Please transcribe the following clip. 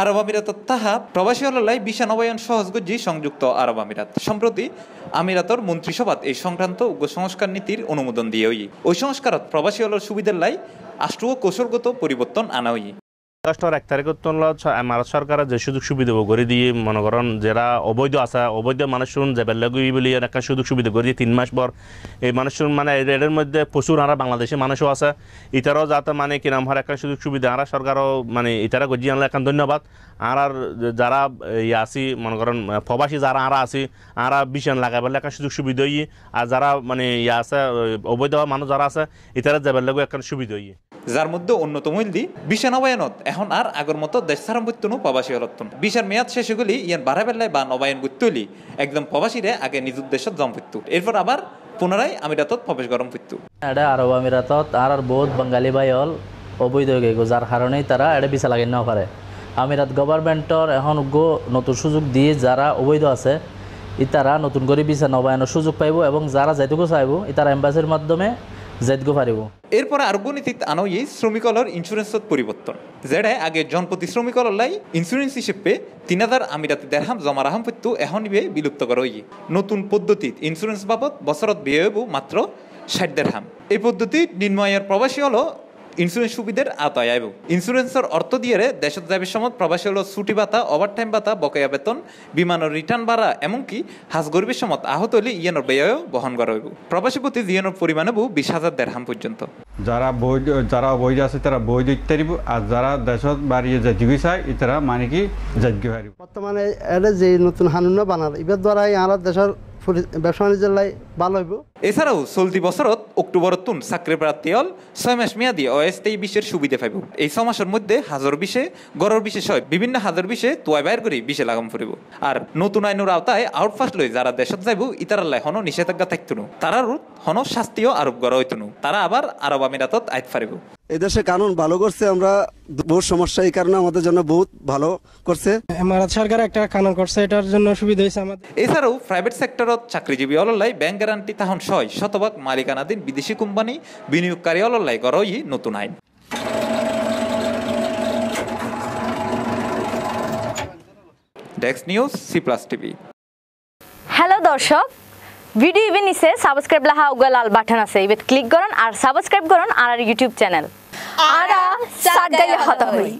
আরব আমিরাত তাহা প্রবাসী হল্লাই বিশা নবায়ন সহজগজি সংযুক্ত আরব আমিরাত। সম্প্রতি আমিরাতর মন্ত্রিসভাত এই সংক্রান্ত সংস্কার নীতির অনুমোদন দিয়ে ওই সংস্কারত প্রবাসী হলের সুবিধার লাই আষ্ট্র কৌশলগত পরিবর্তন আনা আগস্টর এক তুলনাত ভারত সরকারের যে সুযোগ সুবিধা করে দিয়ে, মনে করেন যারা অবৈধ আছে, অবৈধ মানুষ যে বেলাগুই বলি একটা সুযোগ সুবিধা করে দিয়ে, তিন মাস পর এই মানুষ মানে এর মধ্যে প্রচুর আরা বাংলাদেশের মানুষও আছে। ইতারাও যাতে মানে কিরাম হওয়ার একটা সুযোগ সুবিধা আরা সরকারও মানে ইতারা গজি আনলে এখন ধন্যবাদ। আর আর যারা ইয়ে আছি, মনে করেন প্রবাসী যারা আরা আছি আরা বিশান লাগাবার একটা সুযোগ সুবিধা হই আর যারা মানে ইয়ে আছে অবৈধ মানুষ যারা আছে ইতারা যাবার লাগু একটা সুবিধা হই যার মধ্যে অন্যতম দি, বিশা নবায়নত এখন আর আগর মতো দেশ সারাম বৈত্যনু প্রবাসী হলত্তন বিশার মেয়াদ শেষ গলি ইয়ান বেলায় বা নবায়ন বৈত্যলি একদম প্রবাসীরে আগে নিজ উদ্দেশ্যত জম পড়তো এরপর আবার পুনরায় আমিরাতত প্রবেশ গরম পড়তো এটা আরব আমিরাতত আর আর বহুত বাঙালি ভাই হল অবৈধ হয়ে গেল যার কারণেই তারা এটা বিচা লাগিয়ে নেওয়া পারে। আমিরাত গভর্নমেন্টর এখন গো নতুন সুযোগ দিয়ে যারা অবৈধ আছে ইতারা নতুন করে বিচার নবায়নের সুযোগ পাইব এবং যারা যাইতেও চাইব ইতারা এম্বাসির মাধ্যমে যাইতগো পারিব এরপর আর নীতিত আনো এই শ্রমিকলর ইন্স্যুরেন্সত পরিবর্তন। যেটা আগে জনপ্রতি শ্রমিকলাই লাই ইন্স্যুরেন্স হিসেবে তিন হাজার আমিরাত দেড়হাম জমা রাহাম পত্তু এখন বিয়ে বিলুপ্ত করা হই নতুন পদ্ধতিত ইন্স্যুরেন্স বাবদ বছরত বিয়ে হইব মাত্র ষাট দেড়হাম। এই পদ্ধতি নির্ময়ের প্রবাসী হলো ইন্স্যুরেন্স সুবিধার আওতায় আইব। ইন্স্যুরেন্সের অর্থ দিয়ে দেশত যাবে সময় প্রবাসী হলো ছুটি ভাতা ওভার টাইম ভাতা বকেয়া বেতন বিমানের রিটার্ন ভাড়া এমনকি হাজ গরিবের সময় আহত হলে ইয়ানোর ব্যয়ও বহন করা হইব। প্রবাসী প্রতি জিয়ানোর পরিমাণ হবু বিশ হাজার দেড়হাম পর্যন্ত। যারা বৈধ যারা অবৈধ আছে তারা বৈধ ইত্যাদি আর যারা দেশত বাড়িয়ে যাইতে চায় ইতারা মানে কি পারিব বর্তমানে এটা যে নতুন হানুন বানাল এবার দ্বারাই আমরা দেশের ব্যবসা বাণিজ্যের লাই ভালো হইব। এছাড়াও চলতি বছরত অক্টোবরত তুন চাকরি প্রার্থী হল ছয় মাস মেয়াদি অস্থায়ী বিশের সুবিধা পাইব। এই ছ মাসের মধ্যে হাজার বিশে গড়ের বিশেষ হয় বিভিন্ন হাজার বিশে তোয়াই বাইর করে বিশে লাগাম ফুরিব। আর নতুন আইনের আওতায় আউটফাস্ট লই যারা দেশত যাইব ইতারাল্লাই হন নিষেধাজ্ঞা থাকতুনু তারার হন শাস্তিও আরোপ করা হইতুনু। তারা আবার আরব আমিরাতত আইত ফারিব। এদেশে কানুন ভালো করছে আমরা বহু সমস্যা এই কারণে আমাদের জন্য বহুত ভালো করছে। ভারত সরকার একটা কানুন করছে এটার জন্য সুবিধা হয়েছে আমাদের। এছাড়াও প্রাইভেট সেক্টরত চাকরিজীবী অললাই ব্যাংক গ্যারান্টি তাহন ছয় শতভাগ মালিকানাধীন বিদেশি কোম্পানি বিনিয়োগকারী অললাই গড়ই নতুন আইন। ডেক্স news C plus TV hello দর্শক। ভিডিও ইভে নিচে সাবস্ক্রাইব লাহা উগা লাল বাটন আছে। ইবে ক্লিক করুন আর সাবস্ক্রাইব করুন আর ইউটিউব চ্যানেল আরা সাগাইয়া হতা হই